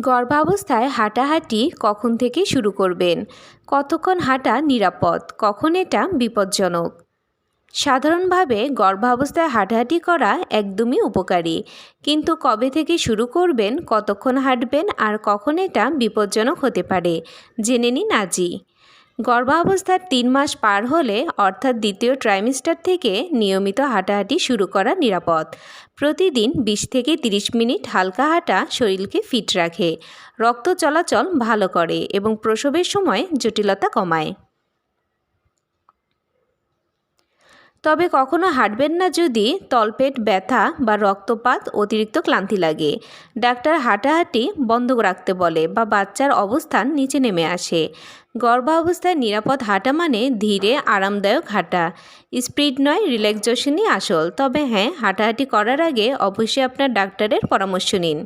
গর্ভাবস্থায় হাঁটাহাঁটি কখন থেকে শুরু করবেন? কতক্ষণ হাঁটা নিরাপদ? কখন এটা বিপজ্জনক? সাধারণভাবে গর্ভাবস্থায় হাঁটাহাঁটি করা একদমই উপকারী। কিন্তু কবে থেকে শুরু করবেন, কতক্ষণ হাঁটবেন আর কখন এটা বিপজ্জনক হতে পারে? জেনে নিন আজই। গর্ভাবস্থার তিন মাস পার হলে, অর্থাৎ দ্বিতীয় ট্রাইমিস্টার থেকে নিয়মিত হাঁটাহাঁটি শুরু করা নিরাপদ। প্রতিদিন বিশ থেকে তিরিশ মিনিট হালকা হাঁটা শরীরকে ফিট রাখে। রক্ত চলাচল ভালো করে এবং প্রসবের সময় জটিলতা কমায়। তবে কখনো হাঁটবেন না যদি তলপেট, ব্যথা বা রক্তপাত অতিরিক্ত ক্লান্তি লাগে। ডাক্তার হাঁটাহাঁটি বন্ধ রাখতে বলে বা বাচ্চার অবস্থান নিচে নেমে আসে। গর্ভাবস্থায় নিরাপদ হাঁটা মানে ধীরে, আরামদায়ক হাঁটা। স্পিড নয়, রিল্যাক্সেশনই আসল। তবে হ্যাঁ হাঁটাহাঁটি করার আগে অবশ্যই আপনার ডাক্তারের পরামর্শ নিন।